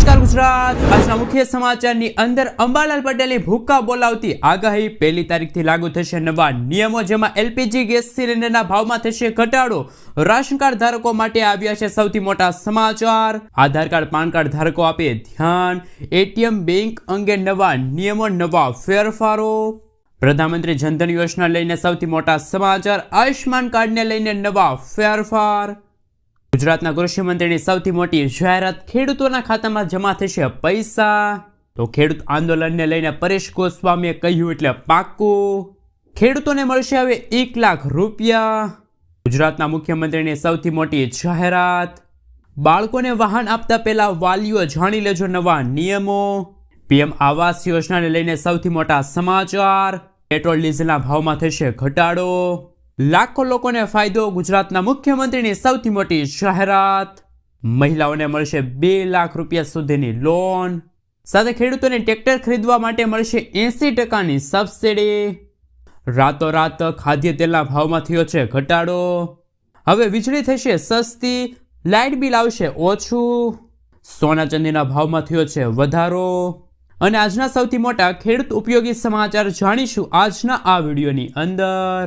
નમસ્કાર ગુજરાત. આજના મુખ્ય સમાચારની અંદર અંબાલાલ પટેલે ભૂક્કા બોલાવતી આગાહી પહેલી તારીખથી લાગુ થશે નવા નિયમો, જેમાં એલપીજી ગેસ સિલિન્ડરના ભાવમાં થશે ઘટાડો. રાશન કાર્ડ ધારકો માટે આવ્યા છે સૌથી મોટા સમાચાર. આધાર કાર્ડ, પાન કાર્ડ ધારકો આપે ધ્યાન. એટીએમ બેંક અંગે નવા નિયમો, નવા ફેરફારો. પ્રધાનમંત્રી જનધન યોજના લઈને સૌથી મોટા સમાચાર. આયુષ્માન કાર્ડને લઈને નવા ફેરફાર. ગુજરાતના કૃષિ મંત્રીની સૌથી મોટી જાહેરાત ખેડૂતોના ખાતામાં જમા થશે પૈસા. તો ખેડૂત આંદોલનને લઈને પરેશ ગોસ્વામીએ કહ્યું એટલે પાક્કું ખેડૂતોને મળશે હવે એક લાખ રૂપિયા. ગુજરાતના મુખ્યમંત્રીની સૌથી મોટી જાહેરાત. બાળકોને વાહન આપતા પહેલા વાલીઓ જાણી લેજો નવા નિયમો. પીએમ આવાસ યોજનાને લઈને સૌથી મોટા સમાચાર. પેટ્રોલ ડીઝલના ભાવમાં થશે ઘટાડો. લાખો લોકોને ફાયદો ગુજરાતના મુખ્યમંત્રીની સૌથી મોટી જાહેરાત. મહિલાઓને મળશે બે લાખ રૂપિયા સુધીની લોન સાથે ખેડૂતોને ટ્રેક્ટર ખરીદવા માટે મળશે એંસી ટકાની સબસિડી રાતોરાત ખાદ્ય તેલના ભાવમાં થયો છે ઘટાડો. હવે વીજળી થશે સસ્તી, લાઇટ બિલ આવશે ઓછું. સોના ચાંદીના ભાવમાં થયો છે વધારો. અને આજના સૌથી મોટા ખેડૂત ઉપયોગી સમાચાર જાણીશું આજના આ વિડીયોની અંદર.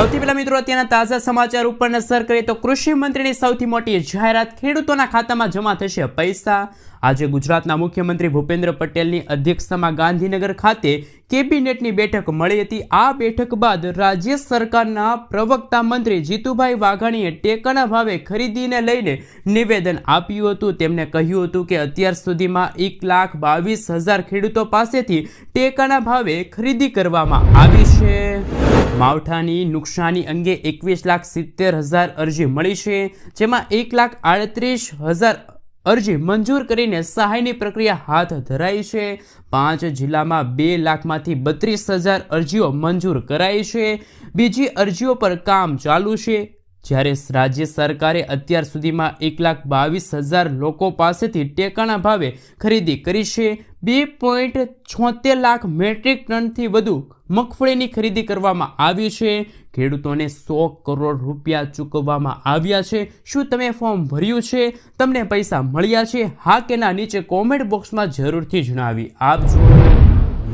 સૌથી પહેલા મિત્રો, અત્યારના તાજા સમાચાર ઉપર નજર કરીએ તો કૃષિ મંત્રીની સૌથી મોટી જાહેરાત ખેડૂતોના ખાતામાં જમા થશે પૈસા. આજે ગુજરાતના મુખ્યમંત્રી ભૂપેન્દ્ર પટેલની અધ્યક્ષતામાં ગાંધીનગર ખાતે કેબિનેટની બેઠક મળી હતી. આ બેઠક બાદ રાજ્ય સરકારના પ્રવક્તા મંત્રી જીતુભાઈ વાઘાણીએ ટેકાના ભાવે ખરીદીને લઈને નિવેદન આપ્યું હતું. તેમણે કહ્યું હતું કે અત્યાર સુધીમાં એક લાખ બાવીસ હજાર ખેડૂતો પાસેથી ટેકાના ભાવે ખરીદી કરવામાં આવી છે. માવઠાની નુકસાની અંગે એકવીસ લાખ સિત્તેર હજાર અરજી મળી છે, જેમાં એક લાખ આડત્રીસ હજાર અરજી મંજૂર કરીને સહાયની પ્રક્રિયા હાથ ધરાઈ છે. પાંચ જિલ્લામાં બે લાખમાંથી બત્રીસ હજાર અરજીઓ મંજૂર કરાઈ છે. બીજી અરજીઓ પર કામ ચાલુ છે. જ્યારે રાજ્ય સરકારે અત્યાર સુધીમાં એક લાખ બાવીસ હજાર લોકો પાસેથી ટેકાના ભાવે ખરીદી કરી છે. બે પોઈન્ટ છોતેર લાખ મેટ્રિક ટનથી વધુ મગફળીની ખરીદી કરવામાં આવી છે. ખેડૂતોને સો કરોડ રૂપિયા ચૂકવવામાં આવ્યા છે. શું તમે ફોર્મ ભર્યું છે? તમને પૈસા મળ્યા છે? હા કે ના, નીચે કોમેન્ટ બોક્સમાં જરૂરથી જણાવી આપજો.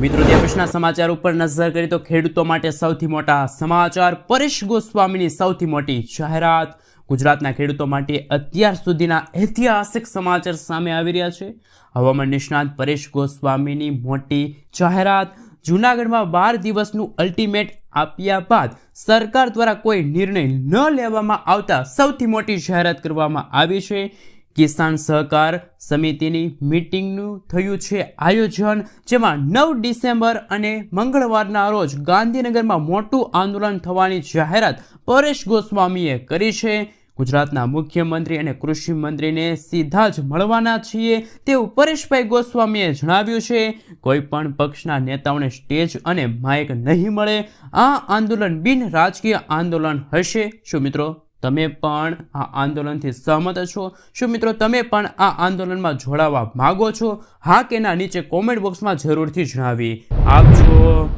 મિત્રો દેશના સમાચાર ઉપર નજર કરી તો ખેડૂતો માટે સૌથી મોટા સમાચાર પરેશ ગોસ્વામીની સૌથી મોટી જાહેરાત. ગુજરાતના ખેડૂતો માટે અત્યાર સુધીના ઐતિહાસિક સમાચાર સામે આવી રહ્યા છે. હવામાન નિષ્ણાત પરેશ ગોસ્વામીની મોટી જાહેરાત. જૂનાગઢમાં બાર દિવસનું અલ્ટિમેટ આપ્યા બાદ સરકાર દ્વારા કોઈ નિર્ણય ન લેવામાં આવતા સૌથી મોટી જાહેરાત કરવામાં આવી છે. કિસાન સહકાર સમિતિની મીટિંગનું થયું છે આયોજન, જેમાં નવ ડિસેમ્બર અને મંગળવારના રોજ ગાંધીનગરમાં મોટું આંદોલન થવાની જાહેરાત પરેશ ગોસ્વામીએ કરી છે. ગુજરાતના મુખ્યમંત્રી અને કૃષિ મંત્રીને સીધા જ મળવાના છીએ તેવું પરેશભાઈ ગોસ્વામીએ જણાવ્યું છે. કોઈ પણ પક્ષના નેતાઓને સ્ટેજ અને માઇક નહીં મળે. આ આંદોલન બિન રાજકીય આંદોલન હશે. શું મિત્રો? તમે પણ આ આંદોલનથી સહમત છો? શું મિત્રો, તમે પણ આ આંદોલનમાં જોડાવા માગો છો? હા કે ના, નીચે કોમેન્ટ બોક્સમાં જરૂરથી જણાવી આપજો.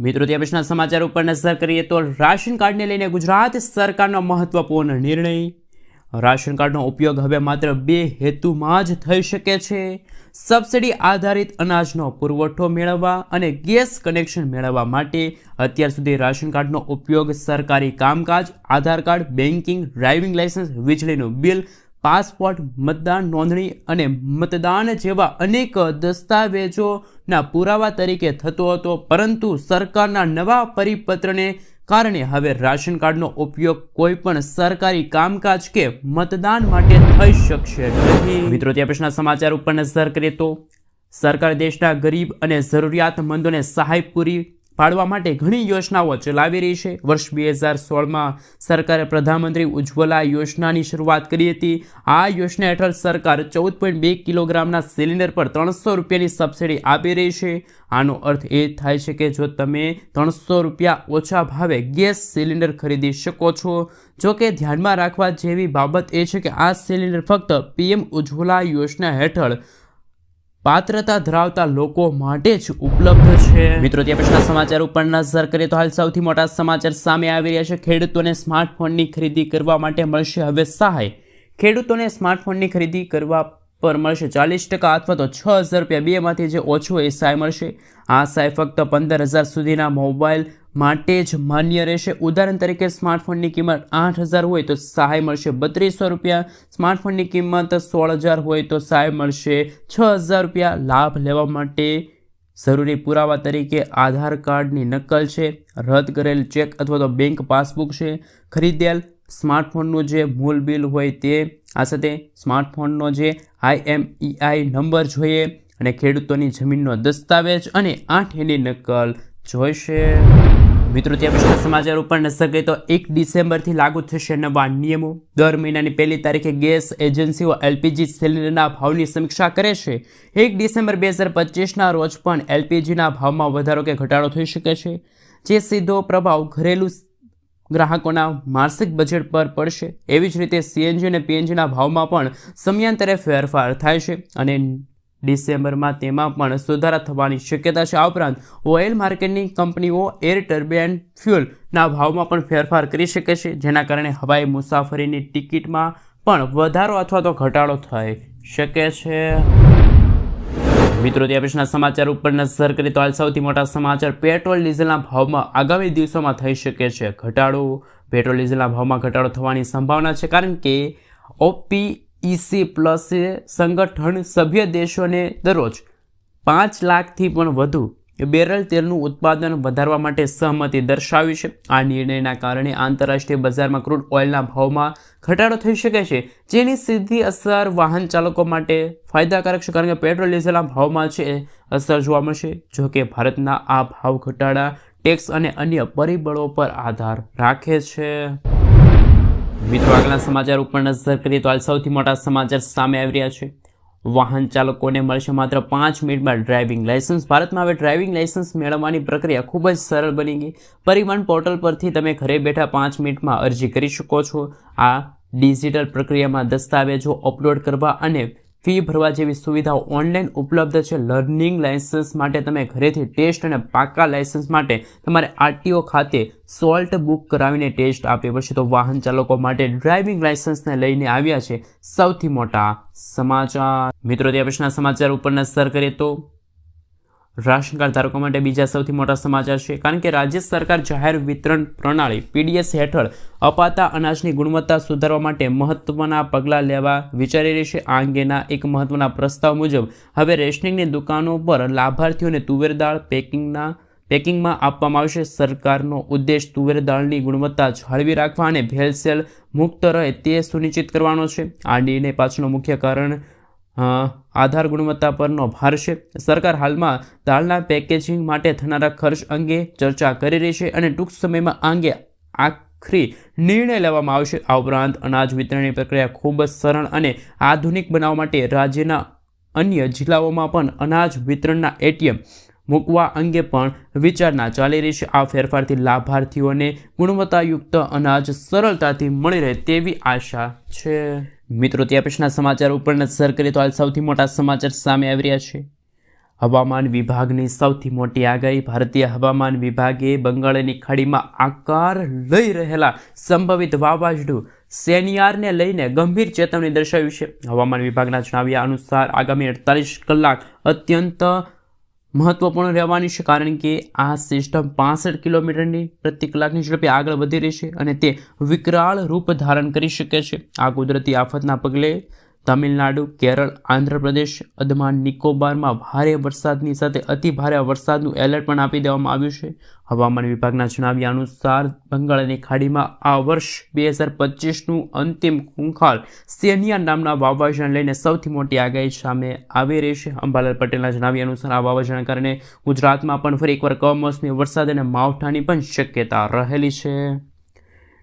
મિત્રો ત્યાં પછીના સમાચાર ઉપર નજર કરીએ તો રાશન કાર્ડને લઈને ગુજરાત સરકારનો મહત્વપૂર્ણ નિર્ણય. રાશન કાર્ડનો ઉપયોગ હવે માત્ર બે હેતુમાં જ થઈ શકે છે. સબસિડી આધારિત અનાજનો પુરવઠો મેળવવા અને ગેસ કનેક્શન મેળવવા માટે અત્યાર સુધી રાશન કાર્ડનો ઉપયોગ સરકારી કામકાજ, Aadhaar card banking driving licence વીજળીનું બિલ, પાસપોર્ટ, મતદાન નોંધણી અને મતદાન જેવા અનેક દસ્તાવેજોના પુરાવા તરીકે થતો હતો. પરંતુ સરકારના નવા પરિપત્રને કારણે હવે રાશન કાર્ડનો ઉપયોગ કોઈ પણ સરકારી કામકાજ કે મતદાન માટે થઈ શકશે નહીં. મિત્રો ત્યાં પછીના સમાચાર ઉપર નજર કરીએ તો સરકાર દેશના ગરીબ અને જરૂરિયાતમંદોને સહાય પૂરી પાડવા માટે ઘણી યોજનાઓ ચલાવી રહી છે. વર્ષ બે હજાર સોળમાં સરકારે પ્રધાનમંત્રી ઉજ્જવલા યોજનાની શરૂઆત કરી હતી. આ યોજના હેઠળ સરકાર ચૌદ પોઈન્ટ બે કિલોગ્રામના સિલિન્ડર પર ત્રણસો રૂપિયાની સબસિડી આપી રહી છે. આનો અર્થ એ થાય છે કે જો તમે ત્રણસો રૂપિયા ઓછા ભાવે ગેસ સિલિન્ડર ખરીદી શકો છો. જો કે ધ્યાનમાં રાખવા જેવી બાબત એ છે કે આ સિલિન્ડર ફક્ત પીએમ ઉજ્જવલા યોજના હેઠળ પાત્રતા ધરાવતા લોકો માટે જ ઉપલબ્ધ છે. મિત્રો, ત્યાં પછીના સમાચાર ઉપર નજર કરીએ તો હાલ સૌથી મોટા સમાચાર સામે આવી રહ્યા છે. ખેડૂતોને સ્માર્ટફોનની ખરીદી કરવા માટે મળશે હવે સહાય. ખેડૂતોને સ્માર્ટફોનની ખરીદી કરવા પર મળશે ચાલીસ ટકા અથવા તો છ હજાર રૂપિયા બેમાંથી જે ઓછું એ સહાય મળશે. આ સહાય ફક્ત પંદર હજાર સુધીના મોબાઈલ માટે જ માન્ય રહેશે. ઉદાહરણ તરીકે સ્માર્ટફોનની કિંમત આઠ હજાર હોય તો સહાય મળશે બત્રીસો રૂપિયા. સ્માર્ટફોનની કિંમત સોળ હજાર હોય તો સહાય મળશે છ હજાર રૂપિયા. લાભ લેવા માટે જરૂરી પુરાવા તરીકે આધાર કાર્ડની નકલ છે, રદ કરેલ ચેક અથવા તો બેંક પાસબુક છે. ખરીદેલ સ્માર્ટફોનનું જે મૂળ બિલ હોય તે, આ સાથે સ્માર્ટફોનનો જે આઈએમઈઆઈ નંબર જોઈએ અને ખેડૂતોની જમીનનો દસ્તાવેજ અને આઠ એની નકલ જોઈશે. મિત્રો, ત્યાં પછી સમાચાર ઉપર નજર કરીએ તો એક ડિસેમ્બરથી લાગુ થશે નવા નિયમો. દર મહિનાની પહેલી તારીખે ગેસ એજન્સીઓ એલપીજી સિલિન્ડરના ભાવની સમીક્ષા કરે છે. એક ડિસેમ્બર બે હજાર પચીસના રોજ પણ એલપીજીના ભાવમાં વધારો કે ઘટાડો થઈ શકે છે, જે સીધો પ્રભાવ ઘરેલું ગ્રાહકોના માસિક બજેટ પર પડશે. એવી જ રીતે સીએનજી અને પીએનજીના ભાવમાં પણ સમયાંતરે ફેરફાર થાય છે અને ડિસેમ્બરમાં તેમાં પણ સુધારા થવાની શક્યતા છે. આ ઉપરાંત, ઓઇલ માર્કેટની કંપનીઓ એર ટર્બેન ફ્યુલના ભાવમાં પણ ફેરફાર કરી શકે છે, જેના કારણે હવાઈ મુસાફરીની ટિકિટમાં પણ વધારો અથવા તો ઘટાડો થઈ શકે છે. મિત્રો, તે પછીના સમાચાર ઉપર નજર કરીએ તો હાલ સૌથી મોટા સમાચાર, પેટ્રોલ ડીઝલના ભાવમાં આગામી દિવસોમાં થઈ શકે છે ઘટાડો. પેટ્રોલ ડીઝલના ભાવમાં ઘટાડો થવાની સંભાવના છે, કારણ કે ઓપીઈસી પ્લસે સંગઠન સભ્ય દેશોને દરરોજ પાંચ લાખથી પણ વધુ બેરલ તેલનું ઉત્પાદન વધારવા માટે સહમતિ દર્શાવી છે. આ નિર્ણયના કારણે આંતરરાષ્ટ્રીય બજારમાં ક્રૂડ ઓઇલના ભાવમાં ઘટાડો થઈ શકે છે, જેની સીધી અસર વાહન ચાલકો માટે ફાયદાકારક છે, કારણ કે પેટ્રોલ, ડીઝલના ભાવમાં છે અસર જોવા મળશે. જો કે ભારતના આ ભાવ ઘટાડા ટેક્સ અને અન્ય પરિબળો પર આધાર રાખે છે. મિત્રો, આગળના સમાચાર ઉપર નજર કરીએ તો હાલ સૌથી મોટા સમાચાર સામે આવી રહ્યા છે. વાહન ચાલકોને મળશે માત્ર પાંચ મિનિટમાં ડ્રાઇવિંગ લાયસન્સ ભારતમાં હવે ડ્રાઇવિંગ લાયસન્સ મેળવવાની પ્રક્રિયા ખૂબ જ સરળ બની ગઈ. પરિવહન પોર્ટલ પરથી તમે ઘરે બેઠા પાંચ મિનિટમાં અરજી કરી શકો છો. આ ડિજિટલ પ્રક્રિયામાં દસ્તાવેજો અપલોડ કરવા અને ફી ભરવા જેવી સુવિધાઓ ઓનલાઈન ઉપલબ્ધ છે. લર્નિંગ લાયસન્સ માટે તમે ઘરેથી ટેસ્ટ અને પાકા લાયસન્સ માટે તમારે આરટીઓ ખાતે સોલ્ટ બુક કરાવીને ટેસ્ટ આપવી પડશે. તો વાહન ચાલકો માટે ડ્રાઇવિંગ લાયસન્સને લઈને આવ્યા છે સૌથી મોટા સમાચાર. મિત્રો, તે પછીના સમાચાર ઉપર નજર કરીએ તો રાશન કાર્ડ ધારકો માટે બીજા સૌથી મોટા સમાચાર છે, કારણ કે રાજ્ય સરકાર જાહેર વિતરણ પ્રણાલી પીડીએસ હેઠળ અપાતા અનાજની ગુણવત્તા સુધારવા માટે મહત્વના પગલાં લેવા વિચારી રહી છે. આ અંગેના એક મહત્વના પ્રસ્તાવ મુજબ, હવે રેશનિંગની દુકાનો પર લાભાર્થીઓને તુવેર દાળ પેકિંગના, પેકિંગમાં આપવામાં આવશે. સરકારનો ઉદ્દેશ તુવેર દાળની ગુણવત્તા જાળવી રાખવા અને ભેળસેળ મુક્ત રહે તે સુનિશ્ચિત કરવાનો છે. આ નિર્ણય પાછળનું મુખ્ય કારણ આધાર ગુણવત્તા પરનો ભાર છે. સરકાર હાલમાં દાળના પેકેજિંગ માટે થનારા ખર્ચ અંગે ચર્ચા કરી રહી છે અને ટૂંક સમયમાં આ અંગે આખરી નિર્ણય લેવામાં આવશે. આ ઉપરાંત અનાજ વિતરણની પ્રક્રિયા ખૂબ જ સરળ અને આધુનિક બનાવવા માટે રાજ્યના અન્ય જિલ્લાઓમાં પણ અનાજ વિતરણના એટીએમ મૂકવા અંગે પણ વિચારણા ચાલી રહી છે. આ ફેરફારથી લાભાર્થીઓને ગુણવત્તાયુક્ત અનાજ સરળતાથી મળી રહે તેવી આશા છે. મિત્રો ત્યાં પછીના સમાચાર ઉપર નજર કરીએ તો હાલ સૌથી મોટા સમાચાર સામે આવી રહ્યા છે. હવામાન વિભાગની સૌથી મોટી આગાહી ભારતીય હવામાન વિભાગે બંગાળની ખાડીમાં આકાર લઈ રહેલા સંભવિત વાવાઝોડું સેનિયારને લઈને ગંભીર ચેતવણી દર્શાવી છે. હવામાન વિભાગના જણાવ્યા અનુસાર આગામી અડતાલીસ કલાક અત્યંત મહત્વપૂર્ણ રહેવાની છે કારણ કે આ સિસ્ટમ પાસઠ કિલોમીટરની પ્રતિ કલાકની ઝડપે આગળ વધી રહી છે અને તે વિકરાળ રૂપ ધારણ કરી શકે છે. આ કુદરતી આફતના પગલે તમિલનાડુ, કેરળ, આંધ્રપ્રદેશ, અદમાન, નિકોબારમાં ભારે વરસાદની સાથે અતિ ભારે વરસાદનું એલર્ટ પણ આપી દેવામાં આવ્યું છે. હવામાન વિભાગના જણાવ્યા અનુસાર બંગાળની ખાડીમાં આ વર્ષ બે હજાર પચીસનું અંતિમ ખૂંખાર સેનિયા નામના વાવાઝોડાને લઈને સૌથી મોટી આગાહી સામે આવી રહી છે. અંબાલાલ પટેલના જણાવ્યા અનુસાર, આ વાવાઝોડાના કારણે ગુજરાતમાં પણ ફરી એકવાર કમોસમી વરસાદ અને માવઠાની પણ શક્યતા રહેલી છે.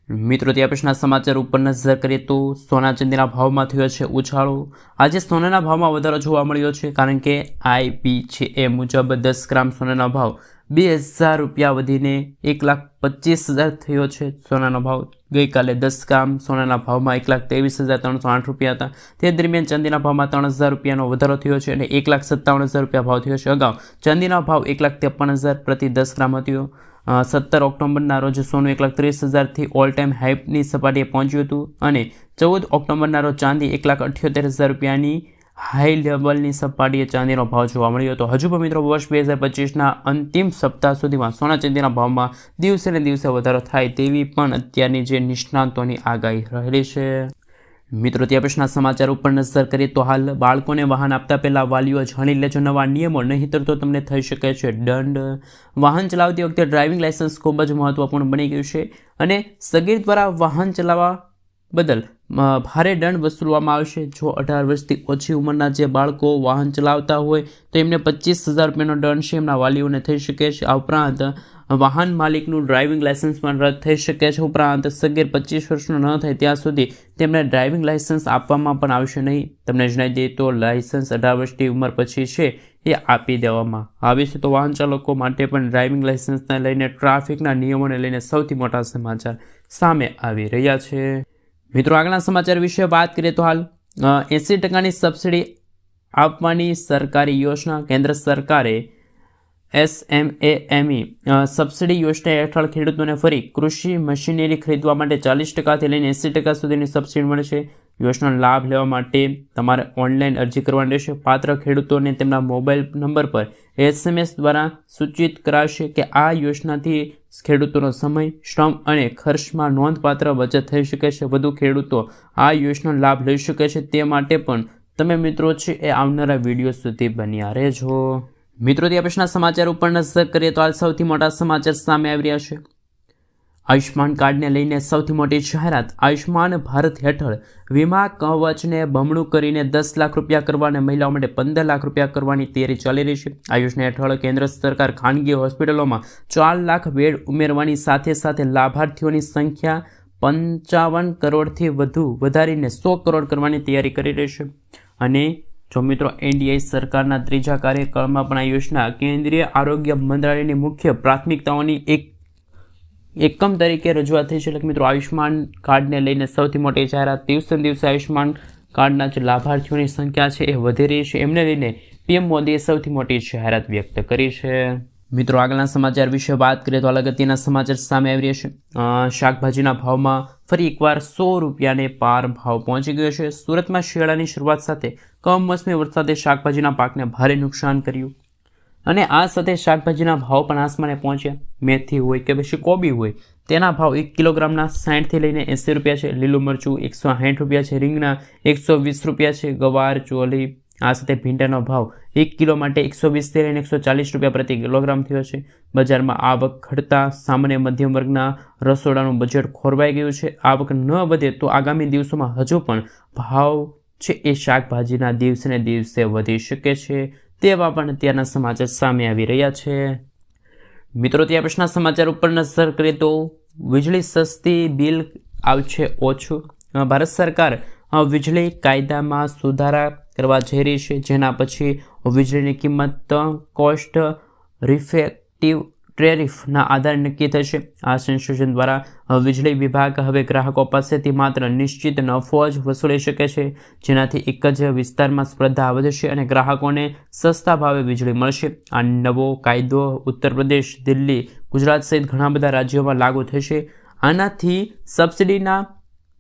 મિત્રો ત્યાં પછીના સમાચાર ઉપર નજર કરીએ તો સોના ચાંદીના ભાવમાં થયો છે ઉછાળો. આજે સોનાના ભાવમાં વધારો જોવા મળ્યો છે, કારણ કે આઈપી છે એ મુજબ દસ ગ્રામ સોનાનો ભાવ બે હજાર રૂપિયા વધીને એક લાખ પચીસ હજાર થયો છે. સોનાનો ભાવ ગઈકાલે દસ ગ્રામ, સોનાના ભાવમાં એક લાખ ત્રેવીસ હજાર ત્રણસો આઠ રૂપિયા હતા. તે દરમિયાન ચાંદીના ભાવમાં ત્રણ હજાર રૂપિયાનો વધારો થયો છે અને એક લાખ સત્તાવન હજાર રૂપિયા ભાવ થયો છે. અગાઉ ચાંદીનો ભાવ એક લાખ ત્રેપન હજાર પ્રતિ દસ ગ્રામ હતો. સત્તર ઓક્ટોબરના રોજ સોનું એક લાખ ત્રીસ હજારથી ઓલ ટાઈમ હાઈપની સપાટીએ પહોંચ્યું હતું અને ચૌદ ઓક્ટોબરના રોજ ચાંદી એક લાખ અઠ્યોતેર હજાર રૂપિયાની હાઈ લેવલની સપાટીએ ચાંદીનો ભાવ જોવા મળ્યો હતો. હજુ પણ મિત્રો વર્ષ બે હજાર પચીસના અંતિમ સપ્તાહ સુધીમાં સોના ચાંદીના ભાવમાં દિવસે ને દિવસે વધારો થાય તેવી પણ અત્યારની જે નિષ્ણાંતોની આગાહી રહેલી છે. મિત્રો ત્યાં પછીના સમાચાર ઉપર નજર કરીએ તો હાલ બાળકોને વાહન આપતા પહેલા વાલીઓ જાણી લેજો. નવા નિયમો નહીંતર તો તમને થઈ શકે છે દંડ. વાહન ચલાવતી વખતે ડ્રાઇવિંગ લાયસન્સ ખૂબ જ મહત્વપૂર્ણ બની ગયું છે અને સગીર દ્વારા વાહન ચલાવવા બદલ ભારે દંડ વસૂલવામાં આવશે. જો અઢાર વર્ષથી ઓછી ઉંમરના જે બાળકો વાહન ચલાવતા હોય, તો એમને પચીસ હજાર રૂપિયાનો દંડ છે. એમના વાલીઓને થઈ શકે છે. આ ઉપરાંત વાહન માલિકનું ડ્રાઇવિંગ લાયસન્સ પણ રદ થઈ શકે છે. ઉપરાંત સગીર પચીસ વર્ષનો ન થાય ત્યાં સુધી તેમને ડ્રાઇવિંગ લાયસન્સ આપવામાં પણ આવશે નહીં. તમને જણાવી દઈએ તો લાયસન્સ અઢાર વર્ષની ઉંમર પછી છે એ આપી દેવામાં આવે છે. તો વાહન ચાલકો માટે પણ ડ્રાઇવિંગ લાયસન્સને લઈને ટ્રાફિકના નિયમોને લઈને સૌથી મોટા સમાચાર સામે આવી રહ્યા છે. મિત્રો, આગળના સમાચાર વિશે વાત કરીએ તો હાલ એંસી ટકાની સબસિડી આપવાની સરકારી યોજના કેન્દ્ર સરકારે એસએમએએમઈ સબસિડી યોજના હેઠળ ખેડૂતોને ફરી કૃષિ મશીનરી ખરીદવા માટે ચાલીસ ટકાથી લઈને એંસી ટકા સુધીની સબસિડી મળશે. યોજનાનો લાભ લેવા માટે તમારે ઓનલાઈન અરજી કરવાની રહેશે. પાત્ર ખેડૂતોને તેમના મોબાઈલ નંબર પર એસએમએસ દ્વારા સૂચિત કરાશે કે આ યોજનાથી ખેડૂતોનો સમય, શ્રમ અને ખર્ચમાં નોંધપાત્ર બચત થઈ શકે છે. વધુ ખેડૂતો આ યોજનાનો લાભ લઈ શકે છે. તે માટે પણ તમે મિત્રો છે એ આવનારા વીડિયો સુધી બન્યા રહેજો. મિત્રો ત્યાં પછીના સમાચાર ઉપર નજર કરીએ તો હાલ સૌથી મોટા સમાચાર સામે આવી રહ્યા છે. આયુષ્માન કાર્ડને લઈને સૌથી મોટી જાહેરાત. આયુષ્માન ભારત હેઠળ વીમા કવચને બમણું કરીને દસ લાખ રૂપિયા કરવા મહિલાઓ માટે પંદર લાખ રૂપિયા કરવાની તૈયારી ચાલી રહી છે. આ હેઠળ કેન્દ્ર સરકાર ખાનગી હોસ્પિટલોમાં ચાર લાખ બેડ ઉમેરવાની સાથે સાથે લાભાર્થીઓની સંખ્યા પંચાવન કરોડથી વધુ વધારીને સો કરોડ કરવાની તૈયારી કરી રહી છે. અને જો મિત્રો, એનડીએ સરકારના ત્રીજા કાર્યકાળમાં પણ આ યોજના કેન્દ્રીય આરોગ્ય મંત્રાલયની મુખ્ય પ્રાથમિકતાઓની એક એકમ તરીકે રજૂઆત થઈ છે. એટલે મિત્રો આયુષ્માન કાર્ડને લઈને સૌથી મોટી જાહેરાત દિવસે દિવસે આયુષ્માન કાર્ડના જે લાભાર્થીઓની સંખ્યા છે એ વધી રહી છે. એમને લઈને પીએમ મોદીએ સૌથી મોટી જાહેરાત વ્યક્ત કરી છે. મિત્રો, આગળના સમાચાર વિશે વાત કરીએ તો અગત્યના સમાચાર સામે આવી રહ્યા છે. શાકભાજીના ભાવમાં ફરી એકવાર સો રૂપિયાને પાર ભાવ પહોંચી ગયો છે. સુરતમાં શિયાળાની શરૂઆત સાથે કમોસમી વરસાદે શાકભાજીના પાકને ભારે નુકસાન કર્યું. અને આ સાથે શાકભાજીના ભાવ પણ આસમાને પહોંચ્યા. મેથી હોય કે પછી કોબી હોય, તેના ભાવ એક કિલોગ્રામના સાઠથી લઈને એંસી રૂપિયા છે. લીલું મરચું એકસો સાઠ રૂપિયા છે. રીંગણા એકસો વીસ રૂપિયા છે. ગવાર, ચોલી આ સાથે ભીંડાનો ભાવ એક કિલો માટે એકસો વીસથી લઈને એકસો ચાલીસ રૂપિયા પ્રતિ કિલોગ્રામ થયો છે. બજારમાં આવક ઘટતા સામાન્ય મધ્યમ વર્ગના રસોડાનું બજેટ ખોરવાઈ ગયું છે. આવક ન વધે તો આગામી દિવસોમાં હજુ પણ ભાવ છે એ શાકભાજીના દિવસેને દિવસે વધી શકે છે. તેવા પણ અત્યારના સમાચાર સામે આવી રહ્યા છે. મિત્રો ત્યાં પ્રશ્ન સમાચાર ઉપર નજર કરીએ તો વીજળી સસ્તી બિલ આવશે ઓછું. ભારત સરકાર વીજળી કાયદામાં સુધારા કરવા જઈ રહી છે. જેના પછી વીજળીની કિંમત, કોસ્ટ, રિફેક્ટિવ ટેરિફના આધારે નક્કી થશે. આ સંશોધન દ્વારા વીજળી વિભાગ હવે ગ્રાહકો પાસેથી માત્ર નિશ્ચિત નફો જ વસૂલી શકે છે, જેનાથી એક જ વિસ્તારમાં સ્પર્ધા વધશે અને ગ્રાહકોને સસ્તા ભાવે વીજળી મળશે. આ નવો કાયદો ઉત્તર પ્રદેશ, દિલ્હી, ગુજરાત સહિત ઘણા બધા રાજ્યોમાં લાગુ થશે. આનાથી સબસિડીના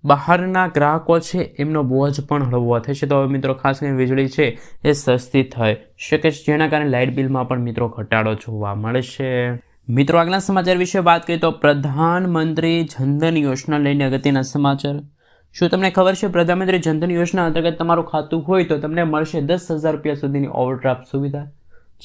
બહારના ગ્રાહકો છે, એમનો બોજ પણ હળવો થશે. તો હવે મિત્રો ખાસ કરીને વીજળી છે, એ સસ્તી થઈ શકે છે, જેના કારણે લાઇટ બિલમાં પણ મિત્રો ઘટાડો જોવા મળશે. મિત્રો, આગલા સમાચાર વિશે વાત કરીએ તો પ્રધાનમંત્રી જનધન યોજના લઈને અગત્યના સમાચાર. શું તમને ખબર છે, પ્રધાનમંત્રી જનધન યોજના અંતર્ગત તમારું ખાતું હોય તો તમને મળશે દસ હજાર રૂપિયા સુધીની ઓવરડ્રાફ્ટ સુવિધા.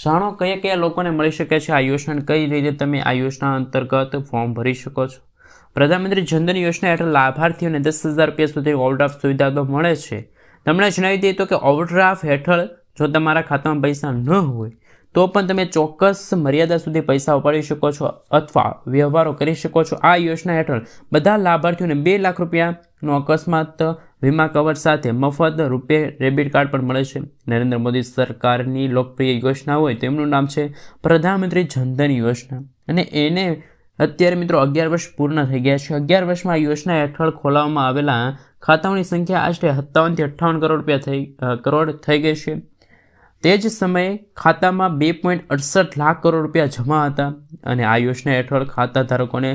જાણો કયા કયા લોકોને મળી શકે છે આ યોજના કઈ રીતે તમે આ યોજના અંતર્ગત ફોર્મ ભરી શકો છો? પ્રધાનમંત્રી જનધન યોજના હેઠળ લાભાર્થીઓને દસ હજાર રૂપિયા સુધી ઓવરડ્રાફ્ટ સુવિધા તો મળે છે. તમને જણાવી દઈએ તો કે ઓવરડ્રાફ્ટ હેઠળ જો તમારા ખાતામાં પૈસા ન હોય, તો પણ તમે ચોક્કસ મર્યાદા સુધી પૈસા ઉપાડી શકો છો અથવા વ્યવહારો કરી શકો છો. આ યોજના હેઠળ બધા લાભાર્થીઓને બે લાખ રૂપિયાનો અકસ્માત વીમા કવર સાથે મફત રૂપે ડેબિટ કાર્ડ પણ મળે છે. નરેન્દ્ર મોદી સરકારની લોકપ્રિય યોજના હોય તેમનું નામ છે પ્રધાનમંત્રી જનધન યોજના. અને એને અત્યારે મિત્રો અગિયાર વર્ષ પૂર્ણ થઈ ગયા છે. અગિયાર વર્ષમાં આ યોજના હેઠળ ખોલાવવામાં આવેલા ખાતાઓની સંખ્યા આશરે સત્તાવનથી અઠ્ઠાવન કરોડ રૂપિયા થઈ કરોડ થઈ ગઈ છે. તે જ સમયે ખાતામાં બે પોઈન્ટ અડસઠ લાખ કરોડ રૂપિયા જમા હતા અને આ યોજના હેઠળ ખાતા ધારકોને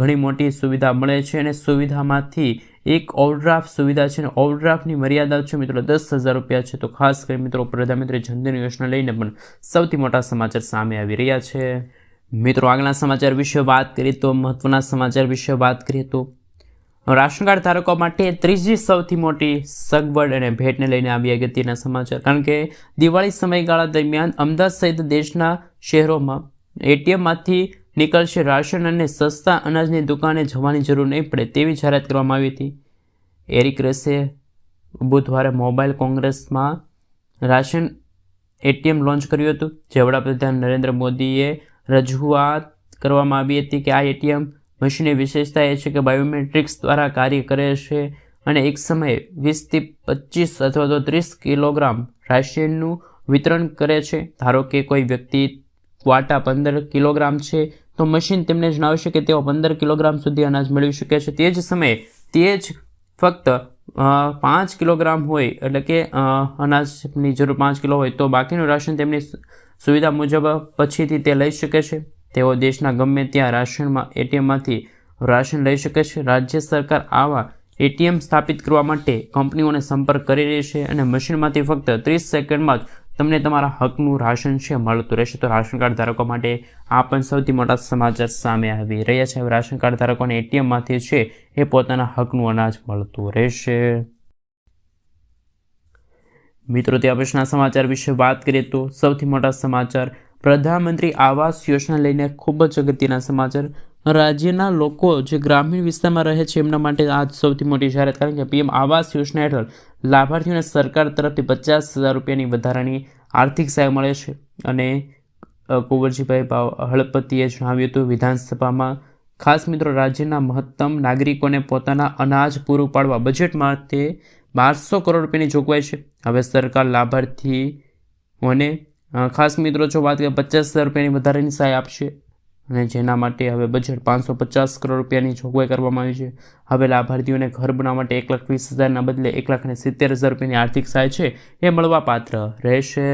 ઘણી મોટી સુવિધા મળે છે અને સુવિધામાંથી એક ઓવરડ્રાફ્ટ સુવિધા છે અને ઓવરડ્રાફ્ટની મર્યાદા છે મિત્રો દસ હજાર રૂપિયા છે. તો ખાસ કરી મિત્રો પ્રધાનમંત્રી જનધન યોજના લઈને પણ સૌથી મોટા સમાચાર સામે આવી રહ્યા છે. મિત્રો, આગળના સમાચાર વિશે વાત કરીએ તો મહત્વના સમાચાર વિશે વાત કરીએ તો રાશન કાર્ડ ધારકો માટે ત્રીજી સૌથી મોટી સગવડ અને ભેટને લઈને આવી અગત્યના સમાચાર. કારણ કે દિવાળી સમયગાળા દરમિયાન અમદાવાદ સહિત દેશના શહેરોમાં એટીએમમાંથી નીકળશે રાશન અને સસ્તા અનાજની દુકાને જવાની જરૂર નહીં પડે તેવી જાહેરાત કરવામાં આવી હતી. એરિક બુધવારે મોબાઈલ કોંગ્રેસમાં રાશન એટીએમ લોન્ચ કર્યું હતું, જે વડાપ્રધાન નરેન્દ્ર મોદીએ રજૂઆત કરવામાં આવી હતી કે આ એટીએમ મશીનની વિશેષતા એ છે કે બાયોમેટ્રિક્સ દ્વારા કાર્ય કરે છે અને એક સમયે વીસથી પચીસ અથવા તો ત્રીસ કિલોગ્રામ રાશિયનનું વિતરણ કરે છે. ધારો કે કોઈ વ્યક્તિ ક્વાટા પંદર કિલોગ્રામ છે, તો મશીન તેમને જણાવશે કે તેઓ પંદર કિલોગ્રામ સુધી અનાજ મેળવી શકે છે. તે જ સમયે તે જ ફક્ત પાંચ કિલોગ્રામ હોય એટલે કે અનાજની જરૂર પાંચ કિલો હોય તો બાકીનું રાશન તેમની સુવિધા મુજબ પછીથી તે લઈ શકે છે. તેઓ દેશના ગમે ત્યાં રાશનમાં એટીએમમાંથી રાશન લઈ શકે છે. રાજ્ય સરકાર આવા એટીએમ સ્થાપિત કરવા માટે કંપનીઓને સંપર્ક કરી રહી છે અને મશીનમાંથી ફક્ત ત્રીસ સેકન્ડમાં જ તમને તમારા હકનું રાશન છે, મળતું રહેશે. તો રાશન કાર્ડ ધારકો માટે આ પણ સૌથી મોટા સમાચાર સામે આવી રહ્યા છે. રાશન કાર્ડ ધારકોને એટીએમમાંથી છે એ પોતાના હકનું અનાજ મળતું રહેશે. મિત્રો ત્યાં પછીના સમાચાર વિશે વાત કરીએ તો સૌથી મોટા સમાચાર. પ્રધાનમંત્રી આવાસ યોજના લઈને ખૂબ જ અગત્યના સમાચાર. રાજ્યના લોકો જે ગ્રામીણ વિસ્તારમાં રહે છે, એમના માટે આ સૌથી મોટી જાહેરાત, કારણ કે પીએમ આવાસ યોજના હેઠળ લાભાર્થીઓને સરકાર તરફથી પચાસ હજાર રૂપિયાની વધારાની આર્થિક સહાય મળે છે. અને કુંવરજીભાઈ હળપતિએ જણાવ્યું હતું, વિધાનસભામાં, ખાસ મિત્રો, રાજ્યના મહત્તમ નાગરિકોને પોતાના અનાજ પૂરું પાડવા બજેટ માટે બારસો કરોડ રૂપિયાની જોગવાઈ છે. હવે સરકાર લાભાર્થીઓને ખાસ મિત્રો જો વાત કરીએ, પચાસ હજાર રૂપિયાની વધારાની સહાય આપશે. અને જેના માટે હવે બજેટ પાંચસો પચાસ કરોડ રૂપિયાની જોગવાઈ કરવામાં આવી છે. હવે લાભાર્થીઓને ઘર બનાવવા માટે એક લાખ વીસ હજારના બદલે એક લાખ અને સિત્તેર હજાર રૂપિયાની આર્થિક સહાય છે. એ મળવા પાત્ર રહેશે.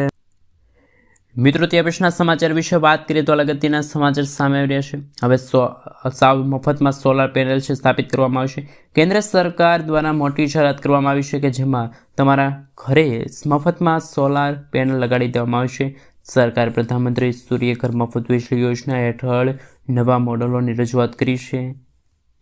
મિત્રો ત્યાં પછીના સમાચાર વિશે વાત કરીએ તો અલગ અગત્યના સમાચાર સામે આવ્યા છે. હવે સાવ મફતમાં સોલાર પેનલ છે સ્થાપિત કરવામાં આવશે. કેન્દ્ર સરકાર દ્વારા મોટી જાહેરાત કરવામાં આવી છે કે જેમાં તમારા ઘરે મફતમાં સોલાર પેનલ લગાડી દેવામાં આવશે. સરકાર પ્રધાનમંત્રી સૂર્યઘર મફત વીજળી યોજના હેઠળ નવા મોડલોની રજૂઆત કરી છે.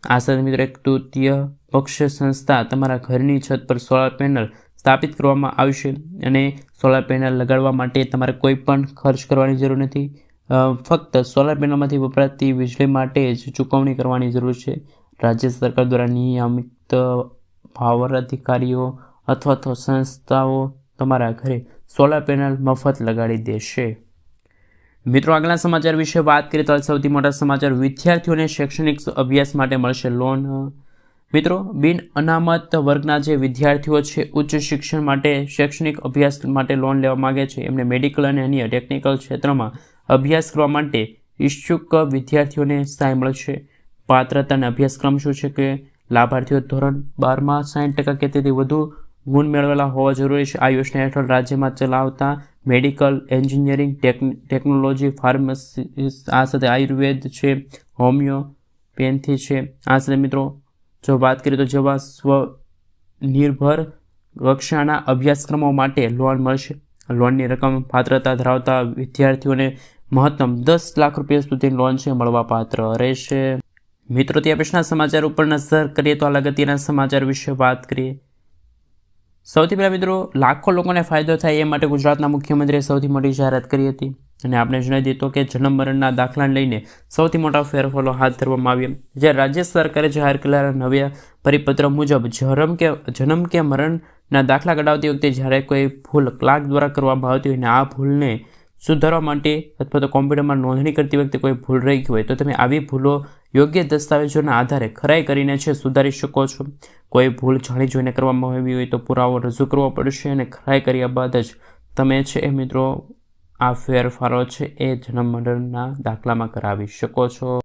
આ સાથે મિત્રો, એક તૃતીય પક્ષ સંસ્થા તમારા ઘરની છત પર સોલાર પેનલ સ્થાપિત કરવામાં આવશે અને સોલાર પેનલ લગાડવા માટે તમારે કોઈ પણ ખર્ચ કરવાની જરૂર નથી. ફક્ત સોલાર પેનલમાંથી વપરાતી વીજળી માટે જ ચૂકવણી કરવાની જરૂર છે. રાજ્ય સરકાર દ્વારા નિયમિત પાવર અધિકારીઓ અથવા તો સંસ્થાઓ તમારા ઘરે સોલાર પેનલ મફત લગાડી દેશે. મિત્રો, આગલા સમાચાર વિશે વાત કરીએ તો સૌથી મોટા સમાચાર વિદ્યાર્થીઓને શૈક્ષણિક અભ્યાસ માટે મળશે. લોન મિત્રો, બિન અનામત વર્ગના જે વિદ્યાર્થીઓ છે, ઉચ્ચ શિક્ષણ માટે શૈક્ષણિક અભ્યાસ માટે લોન લેવા માગે છે, એમને મેડિકલ અને અન્ય ટેકનિકલ ક્ષેત્રમાં અભ્યાસ કરવા માટે ઈચ્છુક વિદ્યાર્થીઓને સહાય મળશે પાત્રતા અને અભ્યાસક્રમ શું છે કે લાભાર્થીઓ ધોરણ બારમાં સાઠ ટકા કે તેથી વધુ ગુણ મેળવેલા હોવા જરૂરી છે. આ યોજના હેઠળ રાજ્યમાં ચલાવતા મેડિકલ એન્જિનિયરિંગ ટેકનોલોજી ફાર્મસી આ સાથે આયુર્વેદ છે હોમિયોપેથી છે. આ સાથે મિત્રો જો વાત કરીએ તો જેવા સ્વનિર્ભર કક્ષાના અભ્યાસક્રમો માટે લોન મળશે. લોનની રકમ પાત્રતા ધરાવતા વિદ્યાર્થીઓને મહત્તમ દસ લાખ રૂપિયા સુધી લોન છે, મળવા પાત્ર રહેશે. મિત્રો ત્યાં પછીના સમાચાર ઉપર નજર કરીએ તો આ અગત્યના સમાચાર વિશે વાત કરીએ. સૌથી પહેલાં મિત્રો, લાખો લોકોને ફાયદો થાય એ માટે ગુજરાતના મુખ્યમંત્રીએ સૌથી મોટી જાહેરાત કરી હતી. અને આપણે જણાવી દીધો કે જન્મ મરણના દાખલાને લઈને સૌથી મોટા ફેરફારો હાથ ધરવામાં આવ્યા. જ્યારે રાજ્ય સરકારે જાહેર કરેલા નવા પરિપત્ર મુજબ જરમ કે જન્મ કે મરણના દાખલા કઢાવતી વખતે જ્યારે કોઈ ભૂલ ક્લાર્ક દ્વારા કરવામાં આવતી હોય અને આ ભૂલને સુધારવા માટે અથવા તો કોમ્પ્યુટરમાં નોંધણી કરતી વખતે કોઈ ભૂલ રહી ગઈ હોય તો તમે આવી ભૂલો યોગ્ય દસ્તાવેજોના આધારે ખરાઈ કરીને છે, સુધારી શકો છો. કોઈ ભૂલ જાણી જોઈને કરવામાં આવી હોય તો પુરાવો રજૂ કરવો પડશે અને ખરાઈ કર્યા બાદ જ તમે છે એ મિત્રો આ ફેરફારો છે એ જન્મ મરણના દાખલામાં કરાવી શકો છો.